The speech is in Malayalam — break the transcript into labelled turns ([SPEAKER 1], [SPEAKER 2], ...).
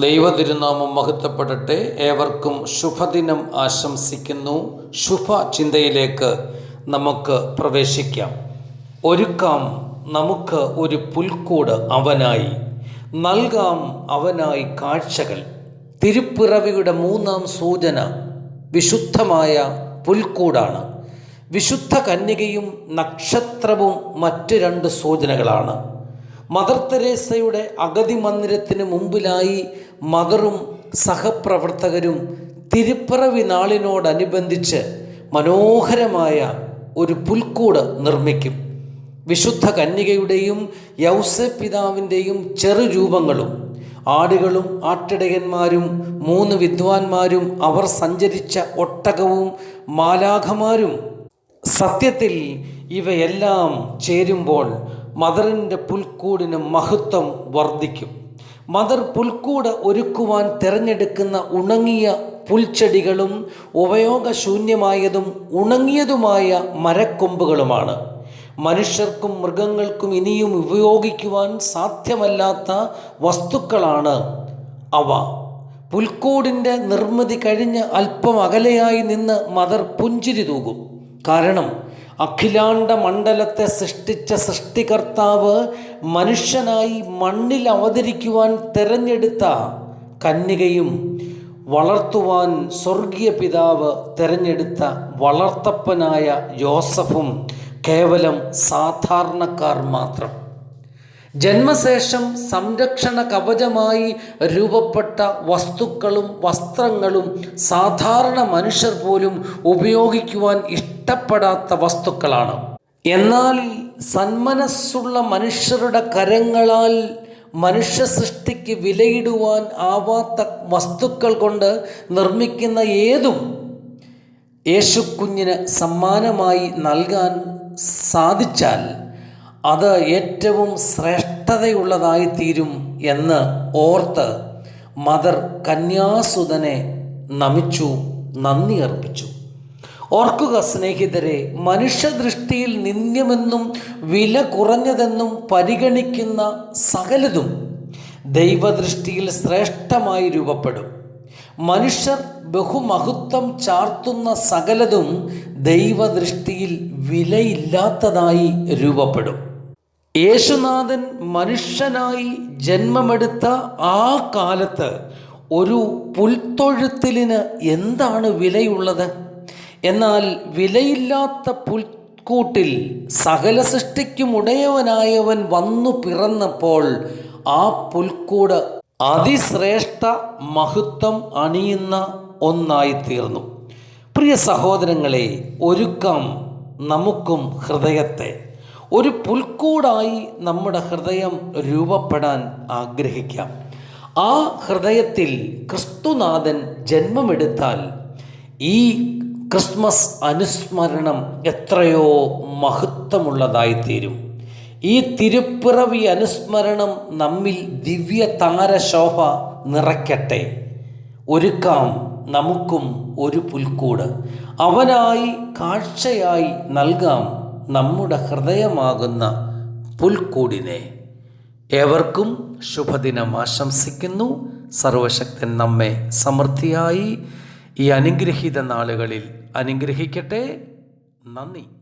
[SPEAKER 1] ദൈവതിരുനാമം മഹത്വപ്പെടട്ടെ. ഏവർക്കും ശുഭദിനം ആശംസിക്കുന്നു. ശുഭ ചിന്തയിലേക്ക് നമുക്ക് പ്രവേശിക്കാം. ഒരുക്കാം നമുക്ക് ഒരു പുൽക്കൂട് അവനായി. നൽകാം അവനായി കാഴ്ചകൾ. തിരുപ്പിറവിയുടെ മൂന്നാം സൂചന വിശുദ്ധമായ പുൽക്കൂടാണ്. വിശുദ്ധ കന്യകയും നക്ഷത്രവും മറ്റ് രണ്ട് സൂചനകളാണ്. മദർ തെരേസയുടെ അഗതി മന്ദിരത്തിന് മുമ്പിലായി മദറും സഹപ്രവർത്തകരും തിരുപ്പിറവി നാളിനോടനുബന്ധിച്ച് മനോഹരമായ ഒരു പുൽക്കൂട് നിർമ്മിക്കും. വിശുദ്ധ കന്യകയുടെയും യൗസ പിതാവിന്റെയും ചെറുരൂപങ്ങളും ആടുകളും ആട്ടിടയന്മാരും മൂന്ന് വിദ്വാൻമാരും അവർ സഞ്ചരിച്ച ഒട്ടകവും മാലാഖമാരും സത്യത്തിൽ ഇവയെല്ലാം ചേരുമ്പോൾ മദറിന്റെ പുൽക്കൂടിന് മഹത്വം വർദ്ധിക്കും. മദർ പുൽക്കൂട് ഒരുക്കുവാൻ തിരഞ്ഞെടുക്കുന്ന ഉണങ്ങിയ പുൽച്ചെടികളും ഉപയോഗശൂന്യമായതും ഉണങ്ങിയതുമായ മരക്കൊമ്പുകളുമാണ്. മനുഷ്യർക്കും മൃഗങ്ങൾക്കും ഇനിയും ഉപയോഗിക്കുവാൻ സാധ്യമല്ലാത്ത വസ്തുക്കളാണ് അവ. പുൽക്കൂടിന്റെ നിർമ്മിതി കഴിഞ്ഞ് അല്പം അകലെയായി നിന്ന് മദർ പുഞ്ചിരി തൂകും. കാരണം അഖിലാണ്ട മണ്ഡലത്തെ സൃഷ്ടിച്ച സൃഷ്ടികർത്താവ് മനുഷ്യനായി മണ്ണിൽ അവതരിക്കുവാൻ തിരഞ്ഞെടുത്ത കന്യകയും വളർത്തുവാൻ സ്വർഗീയ പിതാവ് തിരഞ്ഞെടുത്ത വളർത്തപ്പനായ ജോസഫും കേവലം സാധാരണക്കാർ മാത്രം. ജന്മശേഷം സംരക്ഷണ കവചമായി രൂപപ്പെട്ട വസ്തുക്കളും വസ്ത്രങ്ങളും സാധാരണ മനുഷ്യർ പോലും ഉപയോഗിക്കുവാൻ ഇഷ്ടപ്പെടാത്ത വസ്തുക്കളാണ്. എന്നാൽ സന്മനസ്സുള്ള മനുഷ്യരുടെ കരങ്ങളാൽ മനുഷ്യ സൃഷ്ടിക്ക് വിലയിടുവാൻ ആവാത്ത വസ്തുക്കൾ കൊണ്ട് നിർമ്മിക്കുന്ന ഏതും യേശുക്കുഞ്ഞിന് സമ്മാനമായി നൽകാൻ സാധിച്ചാൽ അത് ഏറ്റവും ശ്രേഷ്ഠതയുള്ളതായി തീരും എന്ന് ഓർത്ത് മദർ കന്യാസുതനെ നമിച്ചു നന്ദി അർപ്പിച്ചു. ഓർക്കുക സ്നേഹിതരെ മനുഷ്യദൃഷ്ടിയിൽ നിന്ദ്യമെന്നും വില കുറഞ്ഞതെന്നും പരിഗണിക്കുന്ന സകലതും ദൈവദൃഷ്ടിയിൽ ശ്രേഷ്ഠമായി രൂപപ്പെടും. മനുഷ്യർ ബഹുമഹത്വം ചാർത്തുന്ന സകലതും ദൈവദൃഷ്ടിയിൽ വിലയില്ലാത്തതായി രൂപപ്പെടും. യേശുനാഥൻ മനുഷ്യനായി ജന്മമെടുത്ത ആ കാലത്ത് ഒരു പുൽത്തൊഴുത്തിലിന് എന്താണ് വിലയുള്ളത്? എന്നാൽ വിലയില്ലാത്ത പുൽക്കൂട്ടിൽ സകല സൃഷ്ടിക്കും ഉടയവനായവൻ വന്നു പിറന്നപ്പോൾ ആ പുൽക്കൂട് അതിശ്രേഷ്ഠ മഹത്വം അണിയുന്ന ഒന്നായി തീർന്നു. പ്രിയ സഹോദരങ്ങളെ ഒരുക്കം നമുക്കും ഹൃദയത്തെ. ഒരു പുൽക്കൂടായി നമ്മുടെ ഹൃദയം രൂപപ്പെടാൻ ആഗ്രഹിക്കാം. ആ ഹൃദയത്തിൽ ക്രിസ്തുനാഥൻ ജന്മമെടുത്താൽ ഈ ക്രിസ്മസ് അനുസ്മരണം എത്രയോ മഹത്വമുള്ളതായിത്തീരും. ഈ തിരുപ്പിറവി അനുസ്മരണം നമ്മിൽ ദിവ്യ താരശോഭ നിറയ്ക്കട്ടെ. ഒരുക്കാം നമുക്കും ഒരു പുൽക്കൂട്. അവനായി കാഴ്ചയായി നൽകാം നമ്മുടെ ഹൃദയമാകുന്ന പുൽക്കൂടിനെ. ഏവർക്കും ശുഭദിനം ആശംസിക്കുന്നു. സർവശക്തൻ നമ്മെ സമൃദ്ധിയായി. ഈ അനുഗ്രഹീത നാളുകളിൽ അനുഗ്രഹിക്കട്ടെ. നന്ദി.